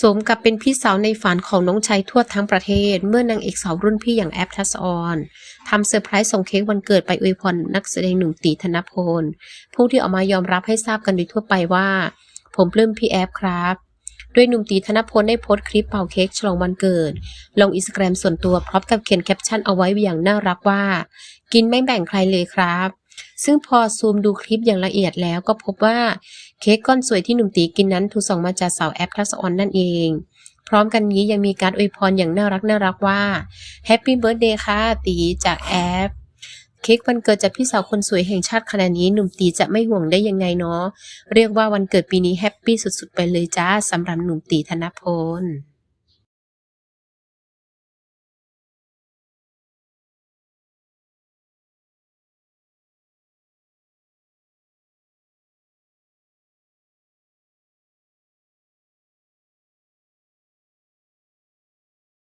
สมกับเป็นพี่สาวในฝันของน้องชายทั่วทั้งประเทศ เมื่อนางเอกสาวรุ่นพี่อย่างแอปทัศออนทำเซอร์ไพรส์ส่งเค้กวันเกิดไปอวยพรนักแสดงหนุ่มตีธนพล ผู้ที่ออกมายอมรับให้ทราบกันโดยทั่วไปว่า ผมปลื้มพี่แอฟครับโดยหนุ่มตีธนพลได้โพสต์คลิปเป่าเค้กฉลองวันเกิด ลงอินสตาแกรมส่วนตัวพร้อมกับเขียนแคปชั่นเอาไว้อย่างน่ารักว่า กินไม่แบ่งใครเลยครับ ซึ่งพอซูมดูคลิปอย่างละเอียดแล้วก็พบว่าเค้กก้อนสวยที่หนุ่มตีกินนั้นถูกส่งมาจากสาวแอปทัศออนนั่นเอง พร้อมกันนี้ยังมีการอวยพรอย่างน่ารักน่ารักว่าแฮปปี้เบิร์ดเดย์ค่ะตีจากแอปเค้กวันเกิดจากพี่สาวคนสวยแห่งชาติขนาดนี้หนุ่มตีจะไม่ห่วงได้ยังไงเนาะเรียกว่าวันเกิดปีนี้แฮปปี้สุดๆ ไปเลยจ้าสำหรับหนุ่มตีธนพล